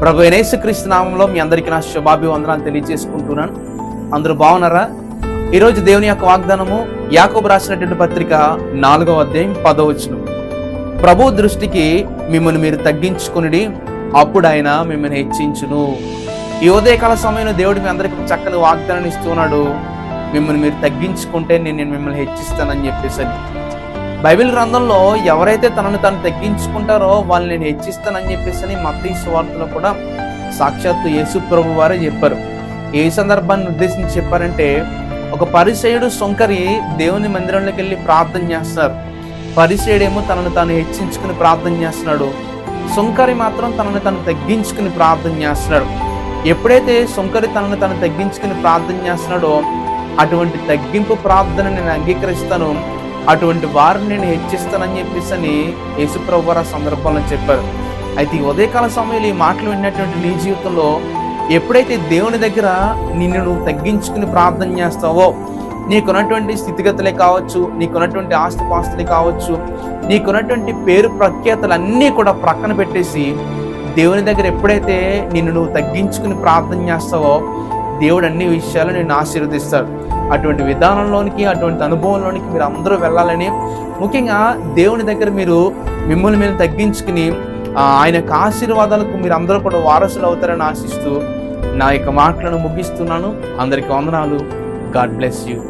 ప్రభు క్రీస్తు నామంలో మీ అందరికీ నా శుభాభివందనాలు తెలియజేసుకుంటున్నాను. అందరూ బాగున్నారా? ఈరోజు దేవుని యొక్క వాగ్దానము యాకోబు రాసినటువంటి పత్రిక నాలుగవ అధ్యాయం పదవచనం ప్రభు దృష్టికి మిమ్మల్ని మీరు తగ్గించుకుని అప్పుడు ఆయన మిమ్మల్ని హెచ్చించును. ఈ ఉదయకాల సమయంలో దేవుడు మీ అందరికీ చక్కని వాగ్దానాన్ని ఇస్తున్నాడు మిమ్మల్ని మీరు తగ్గించుకుంటే నేను నేను మిమ్మల్ని హెచ్చిస్తానని చెప్పేసి అని. బైబిల్ గ్రంథంలో ఎవరైతే తనను తను తగ్గించుకుంటారో వాళ్ళని నేను హెచ్చిస్తానని చెప్పేసి అని మత్తయి సువార్తలో కూడా సాక్షాత్తు యేసు ప్రభు వారే చెప్పారు. ఏ సందర్భాన్ని ఉద్దేశించి చెప్పారంటే ఒక పరిచయుడు సొంకరి దేవుని మందిరంలోకి వెళ్ళి ప్రార్థన చేస్తారు. పరిచయుడేమో తనను తాను హెచ్చించుకుని ప్రార్థన చేస్తున్నాడు. సొంకరి మాత్రం తనను తను తగ్గించుకుని ప్రార్థన చేస్తున్నాడు. ఎప్పుడైతే సొంకరి తనను తను తగ్గించుకుని ప్రార్థన చేస్తున్నాడో అటువంటి తగ్గింపు ప్రార్థన నేను అంగీకరిస్తాను. అటువంటి వారిని నేను హెచ్చిస్తానని చెప్పేసి అని యేసుప్రభు వారు ఆ సందర్భంలో చెప్పారు. అయితే ఈ ఉదయకాల సమయంలో ఈ మాటలు విన్నటువంటి నీ జీవితంలో ఎప్పుడైతే దేవుని దగ్గర నిన్ను నువ్వు తగ్గించుకుని ప్రార్థన చేస్తావో నీకున్నటువంటి స్థితిగతులే కావచ్చు నీకున్నటువంటి ఆస్తిపాస్తులే కావచ్చు నీకున్నటువంటి పేరు ప్రఖ్యాతలన్నీ కూడా ప్రక్కన పెట్టేసి దేవుని దగ్గర ఎప్పుడైతే నిన్ను నువ్వు తగ్గించుకుని ప్రార్థన చేస్తావో దేవుడు అన్ని విషయాలు నేను ఆశీర్వదిస్తాడు. అటువంటి విధానంలోనికి అటువంటి అనుభవంలోనికి మీరు అందరూ వెళ్ళాలని. ముఖ్యంగా దేవుని దగ్గర మీరు మిమ్మల్ని మీరు తగ్గించుకుని ఆయన యొక్క ఆశీర్వాదాలకు మీరు అందరూ కూడా వారసులు అవుతారని ఆశిస్తూ నా యొక్క మాటలను ముగిస్తున్నాను. అందరికి వందనాలు. God bless you.